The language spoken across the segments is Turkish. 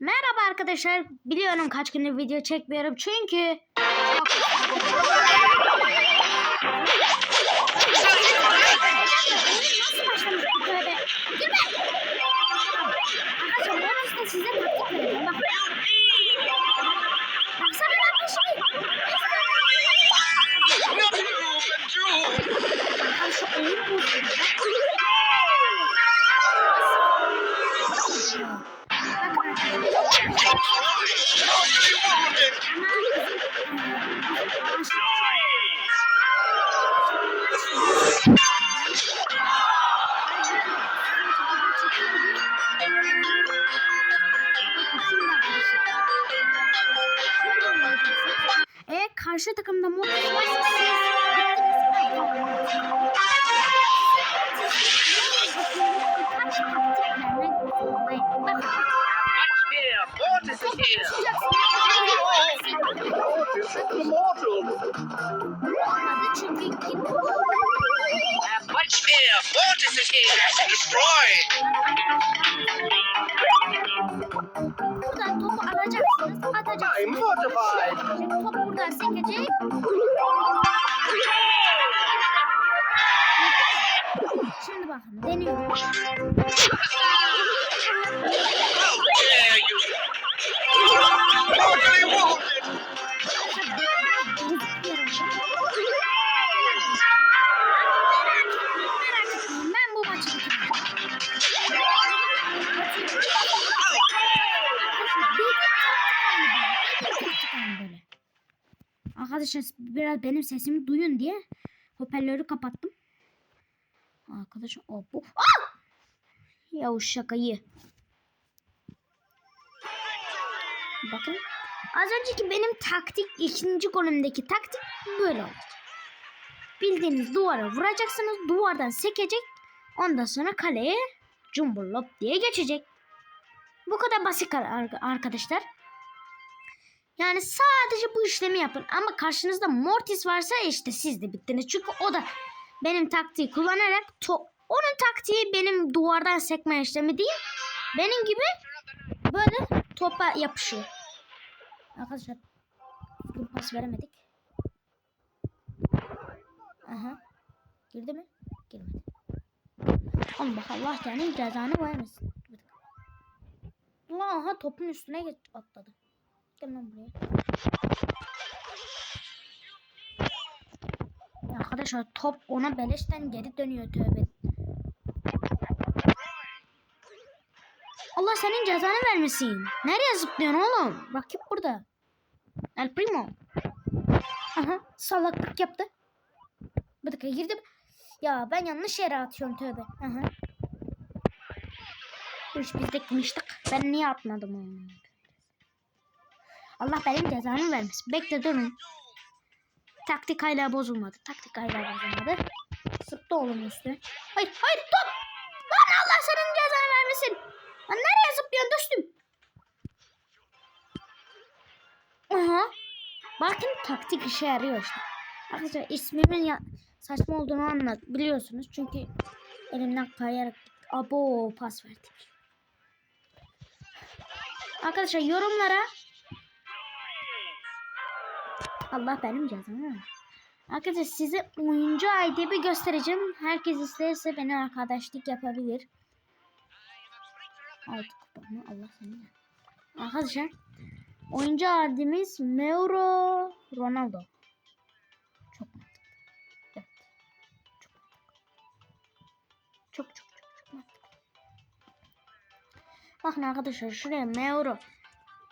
Merhaba arkadaşlar. Biliyorum kaç gündür video çekmiyorum çünkü Arkadaşlar ben aslında karşı takımda mor Much fear, Mortis is here! Destroy! I'm mortified! Arkadaşlar biraz benim sesimi duyun diye hoparlörü kapattım. Arkadaşlar o bu. Ah! Ya o şakayı. Bakın. Az önceki benim taktik ikinci golümdeki taktik böyle olacak. Bildiğiniz duvara vuracaksınız. Duvardan sekecek. Ondan sonra kaleye cumburlop diye geçecek. Bu kadar basit ar- arkadaşlar. Yani sadece bu işlemi yapın. Ama karşınızda Mortis varsa işte siz de bittiniz. Çünkü o da benim taktiği kullanarak onun taktiği benim duvardan sekme işlemi değil. Benim gibi böyle topa yapışıyor. Arkadaşlar dur pas veremedik. Aha. Girdi mi? Girmedi. Oğlum bak Allah senin cezanı vermesin. Aha topun üstüne atladı. Gel buraya. Ya Arkadaşlar top ona beleşten geri dönüyor tövbe. Allah senin cezanı vermesin. Nereye zıplıyorsun oğlum? Rakip burada. El Primo. Aha salaklık yaptı. Bir dakika girdim. Ya ben yanlış yere atıyorum tövbe. Aha. Bu iş bizde kımıştık. Ben niye atmadım onu? Allah benim cezamı vermesin. Bekle durun. Taktik hala bozulmadı. Taktik hala bozulmadı. Sıktı oğlum üstü. Hayır hayır top. Lan Allah senin cezanı vermesin. Lan nereye zıplıyorsun dostum? Aha. Bakın taktik işe yarıyor işte. Arkadaşlar ismimin ya saçma olduğunu anlat biliyorsunuz. Çünkü elimden kayarak abo pas verdik. Arkadaşlar yorumlara Allah benim cezamı. Arkadaşlar size oyuncu ID'mi göstereceğim. Herkes isterse beni arkadaşlık yapabilir. Altı kupa mı? Allah seni. Arkadaşlar oyuncu ID'miz Meuro Ronaldo. Çok mantıklı. Evet. Çok mantıklı. Çok çok çok çok mantıklı. Bakın arkadaşlar şuraya Meuro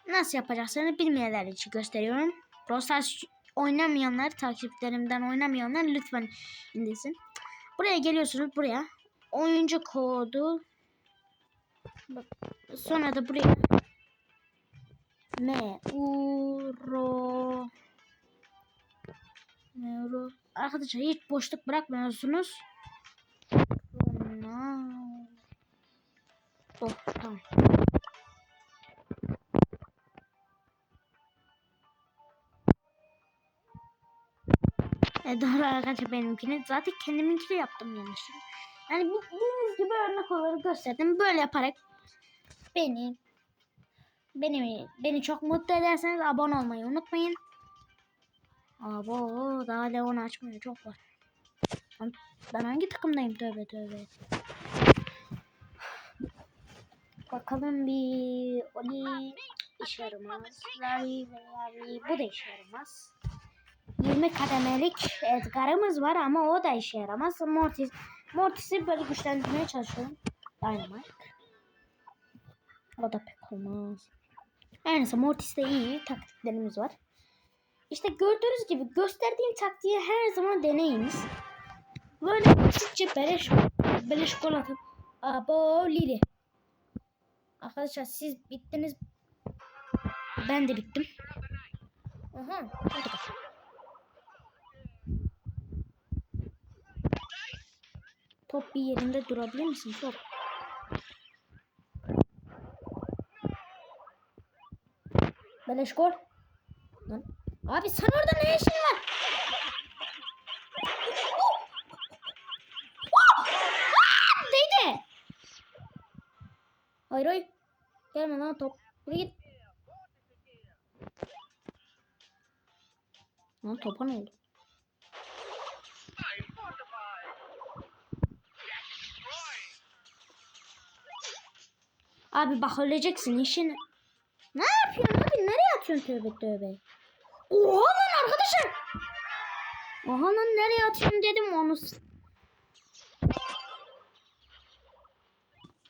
nasıl yapacaklarını bilmeyenler için gösteriyorum. Rosas oynamayanlar, takiplerimden oynamayanlar lütfen indirsin. Buraya geliyorsunuz buraya. Oyuncu kodu Bak, sonra da buraya Meuro Meuro Arkadaşlar hiç boşluk bırakmıyorsunuz. Oh, tamam. E doğru arkadaşlar benimkini. Zaten kendiminkini yaptım yanlışlıkla. Yani bu gibi örnek olarak gösterdim. Böyle yaparak beni Beni beni çok mutlu ederseniz abone olmayı unutmayın. Abo daha Leon açmıyor çok var. Ben, hangi takımdayım tövbe tövbe. Bakalım bir Oli işe yaramaz. Larry Larry bu da işe yaramaz. 20 kademelik Edgar'ımız var ama o da işe yaramaz. Mortis, Mortis'i böyle güçlendirmeye çalışıyorum. Dynamite. O da pek olmaz. Her neyse Mortis'te iyi taktiklerimiz var. İşte gördüğünüz gibi gösterdiğim taktiği her zaman deneyiniz. Böyle basitçe beleş, beleş gol atıp Abo Lili. Arkadaşlar siz bittiniz. Ben de bittim. Aha, hadi bakalım. Top bir yerinde durabilir misin? Top. Beleş gol. Lan. Abi sen orada ne işin var? Değdi. Hayır hayır. Gelme lan top. Buraya git. Lan topa ne oldu? Abi bak öleceksin işin. Ne yapıyorsun abi? Nereye atıyorsun tövbe tövbe? Oha lan arkadaşlar. Oha lan nereye atıyorsun dedim onu.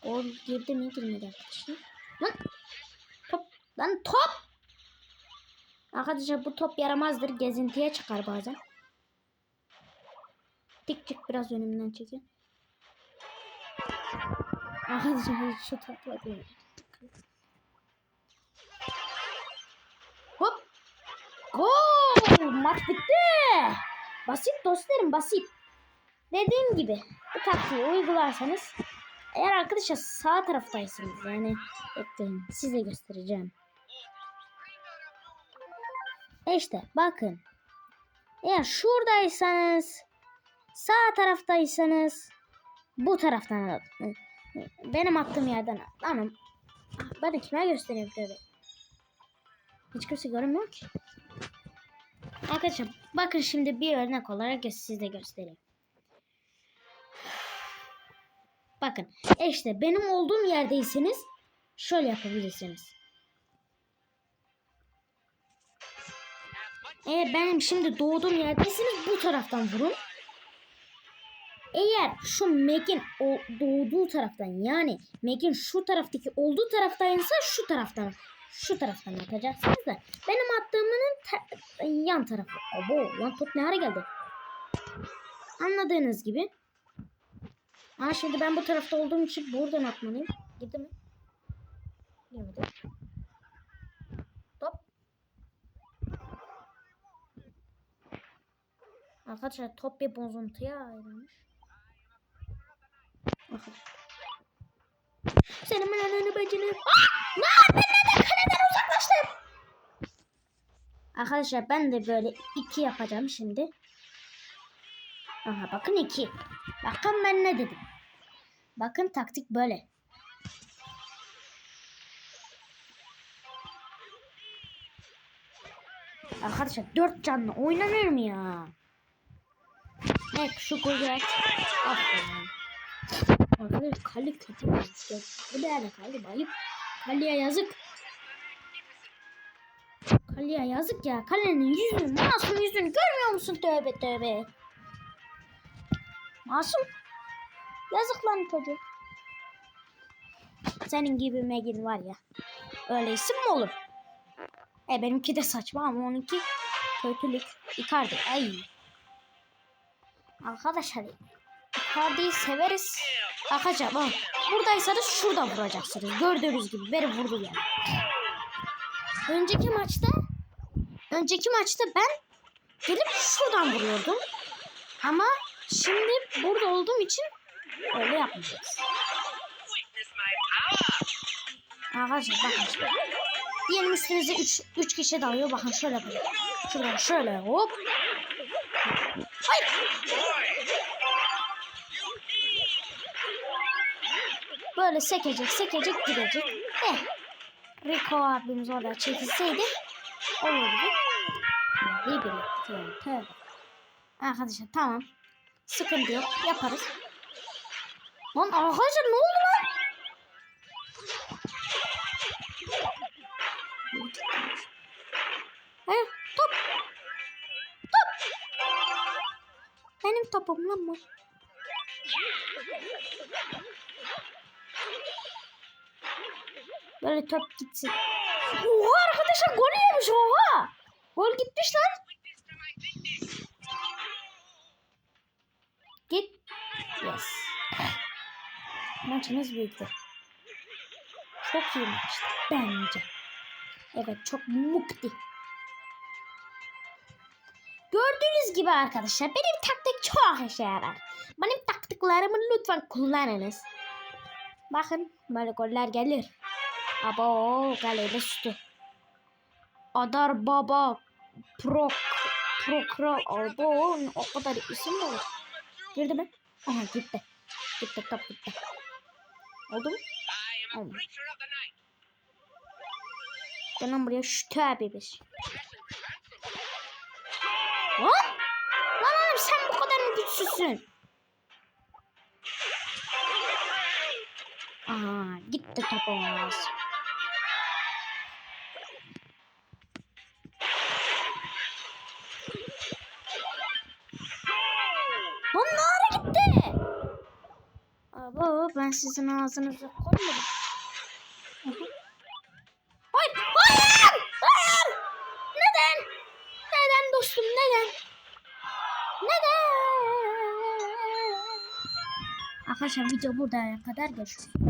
O girdi mi girmedi arkadaşlar. Lan top. Lan top. Arkadaşlar bu top yaramazdır. Gezintiye çıkar bazen. Dik çık biraz önümden çekin. Arkadaşlar şu topla değil. Hop. Gol. Maç bitti. Basit dostlarım basit. Dediğim gibi bu taktiği uygularsanız eğer arkadaşlar sağ taraftaysanız yani bekleyin size göstereceğim. İşte bakın. Eğer şuradaysanız sağ taraftaysanız bu taraftan. Benim attığım yerden. Anam. Ben de kime göstereyim tabi. Hiç kimse görünmüyor ki. Arkadaşlar bakın şimdi bir örnek olarak size göstereyim. Bakın işte benim olduğum yerdeyseniz şöyle yapabilirsiniz. Eğer benim şimdi doğduğum yerdeyseniz bu taraftan vurun. Eğer şu Meg'in o doğduğu taraftan yani Meg'in şu taraftaki olduğu taraftaysa şu taraftan şu taraftan atacaksınız da benim attığımın yan tarafı. Abo lan top ne hale geldi? Anladığınız gibi. Ama şimdi ben bu tarafta olduğum için buradan atmalıyım. Gitti mi? Girmedi. Top. Arkadaşlar top bir bozuntuya ayrılmış. Bakın. Senin ben ananı bacını. Lan ben neden kaleden uzaklaştım? Arkadaşlar ben de böyle iki yapacağım şimdi. Aha bakın iki. Bakın ben ne dedim. Bakın taktik böyle. Arkadaşlar dört canlı oynanır mı ya? Evet şu kudret. Aferin. Arkadaşlar kale kötü bir işte. Bu da yani kale bayıp. Kaleye yazık. Kaleye yazık ya. Kalenin yüzünü, masum yüzünü görmüyor musun? Tövbe tövbe. Masum. Yazık lan çocuğu. Senin gibi Megin var ya. Öyle isim mi olur? E benimki de saçma ama onunki kötülük. Icardi. Ay. Arkadaşlar Icardi'yi severiz. Arkadaşlar bak buradaysanız şurada vuracaksınız. Gördüğünüz gibi beni vurdu yani. Önceki maçta önceki maçta ben gelip şuradan vuruyordum. Ama şimdi burada olduğum için öyle yapmayacağız. Arkadaşlar bakın. Diyelim üstünüze 3 3 kişi dalıyor. Bakın şöyle yapacağım. Şöyle şöyle hop. Hayır. Böyle sekecek sekecek gidecek. Eh. Rico abimiz orada çekilseydi olurdu. İyi bir tövbe. Arkadaşlar tamam. Sıkıntı yok. Yaparız. Lan arkadaşlar ne oldu lan? Hayır top. Top. Benim topum lan bu. Böyle top gitsin. Oha arkadaşlar gol yemiş oha. Gol gitmiş lan. Git. Yes. Maçımız büyüktü. Çok iyi maçtı bence. Evet çok mukti. Gördüğünüz gibi arkadaşlar benim taktik çok işe yarar. Benim taktiklerimi lütfen kullanınız. Bakın böyle goller gelir. Abo kalede sütü. Adar baba pro pro kral abo o kadar isim mi? Girdi mi? Aha gitti. Gitti top gitti. Oldu mu? I am a Oldu. creature of the night. Gel lan buraya şu abi biz. Lan! Lan oğlum sen bu kadar mı güçsüzsün? Aha gitti topumuz. Lan ne ara gitti? Abo ben sizin ağzınıza koymadım. Hayır, hayır, hayır. Neden? Neden dostum, neden? Neden? Arkadaşlar video burada kadar görüşürüz.